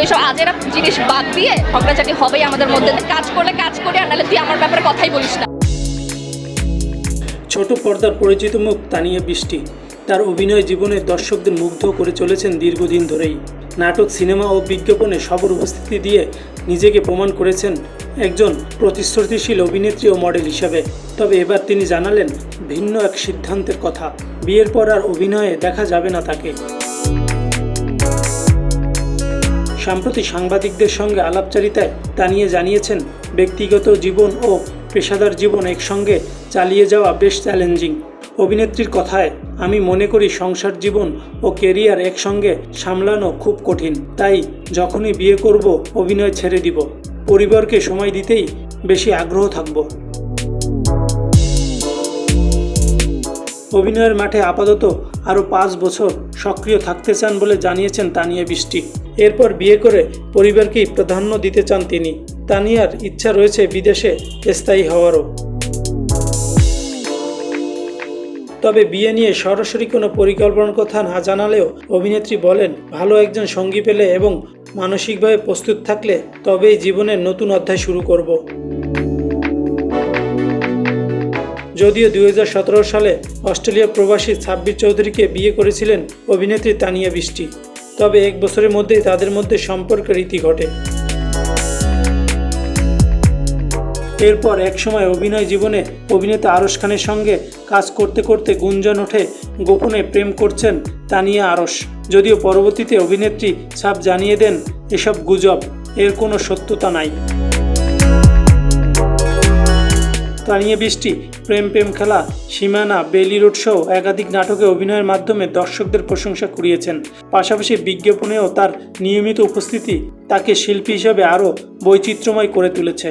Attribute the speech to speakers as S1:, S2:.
S1: এইসব আজেরা জিনিস বাদ দিয়ে ঝগড়াঝাটি হবেই আমাদের মধ্যে। কাজ করলে কাজ করি আর নাহলে তুই আমার ব্যাপারে কথাই বলিস না।
S2: ছোট পর্দার পরিচিত মুখ তানিয়া বৃষ্টি। তার অভিনয় জীবনে দর্শকদের মুগ্ধ করে চলেছেন দীর্ঘদিন ধরেই। নাটক, সিনেমা ও বিজ্ঞাপনে সবর উপস্থিতি দিয়ে নিজেকে প্রমাণ করেছেন একজন প্রতিশ্রুতিশীল অভিনেত্রী ও মডেল হিসাবে। তবে এবার তিনি জানালেন, ভিন্ন এক সিদ্ধান্তের কথা। বিয়ের পর আর অভিনয়ে দেখা যাবে না তাকে। সাম্প্রতিক সাংবাদিকদের সঙ্গে আলাপচারিতায় তা নিয়ে জানিয়েছেন, ব্যক্তিগত জীবন ও পেশাদার জীবন একসঙ্গে চালিয়ে যাওয়া বেশ চ্যালেঞ্জিং। অভিনেত্রীর কথায়, আমি মনে করি সংসার জীবন ও কেরিয়ার একসঙ্গে সামলানো খুব কঠিন, তাই যখনই বিয়ে করব, অভিনয় ছেড়ে দিব। পরিবারকে সময় দিতেই বেশি আগ্রহ থাকব। অভিনয়ের মাঠে আপাতত আরও পাঁচ বছর সক্রিয় থাকতে চান বলে জানিয়েছেন তানিয়া বৃষ্টি। এরপর বিয়ে করে পরিবারকেই প্রাধান্য দিতে চান তিনি। তানিয়ার ইচ্ছা রয়েছে বিদেশে স্থায়ী হওয়ারও। তবে বিয়ে নিয়ে সরাসরি কোনো পরিকল্পনার কথা না জানালেও অভিনেত্রী বলেন, ভালো একজন সঙ্গী পেলে এবং মানসিকভাবে প্রস্তুত থাকলে তবেই জীবনের নতুন অধ্যায় শুরু করব। যদিও দুই হাজার সতেরো সালে অস্ট্রেলিয়া প্রবাসী সাব্বির চৌধুরীকে বিয়ে করেছিলেন অভিনেত্রী তানিয়া বৃষ্টি। তবে এক বছরের মধ্যেই তাদের মধ্যে সম্পর্কের রীতি ঘটে। এরপর একসময় অভিনয় জীবনে অভিনেতা আরশ খানের সঙ্গে কাজ করতে করতে গুঞ্জন ওঠে, গোপনে প্রেম করছেন তানিয়া আরশ। যদিও পরবর্তীতে অভিনেত্রী সাপ জানিয়ে দেন, এসব গুজব, এর কোনো সত্যতা নাই। তানিয়া বৃষ্টি, প্রেম প্রেম খেলা, সীমানা, বেলি রোড সহ একাধিক নাটকে অভিনয়ের মাধ্যমে দর্শকদের প্রশংসা কুড়িয়েছেন। পাশাপাশি বিজ্ঞাপনেও তার নিয়মিত উপস্থিতি তাকে শিল্পী হিসেবে আরও বৈচিত্র্যময় করে তুলেছে।